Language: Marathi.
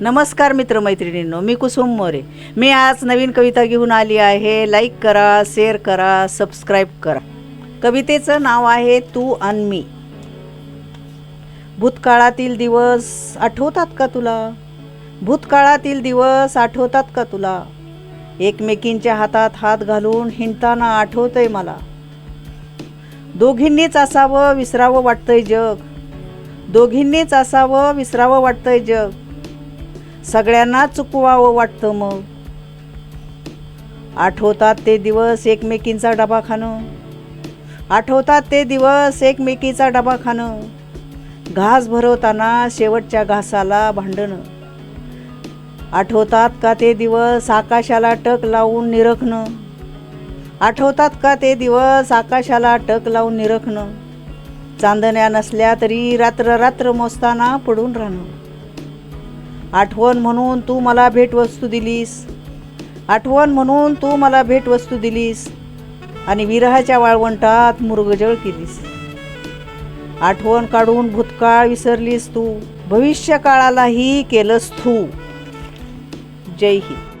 नमस्कार मित्रमैत्रिणींनो मी कुसुम मोरे. मी आज नवीन कविता घेऊन आली आहे. लाईक करा शेअर करा सबस्क्राईब करा. कवितेचं नाव आहे तू अन मी. भूतकाळातील दिवस आठवतात का तुला? भूतकाळातील दिवस आठवतात का तुला? एकमेकींच्या हातात हात घालून हिंडताना आठवतंय मला. दोघींनीच असावं विसरावं वाटतंय जग. दोघींनीच असावं विसरावं वाटतंय जग. सगळ्यांना चुकवावं वाटतं मग. आठवतात ते दिवस एकमेकींचा डबा खाणं. आठवतात ते दिवस एकमेकीचा डबा खाणं. घास भरवताना शेवटच्या घासाला भांडणं. आठवतात का ते दिवस आकाशाला टक लावून निरखणं. आठवतात का ते दिवस आकाशाला टक लावून निरखणं. चांदण्या नसल्या तरी रात्र रात्र मोजताना पडून राहणं. आठवण म्हणून तू मला भेटवस्तू दिलीस. आठवण म्हणून तू मला भेटवस्तू दिलीस. आणि विरहाच्या वाळवंटात मुरगजळ केलीस. आठवण काढून भूतकाळ विसरलीस तू. भविष्य काळालाही केलंस तू. जय हिंद.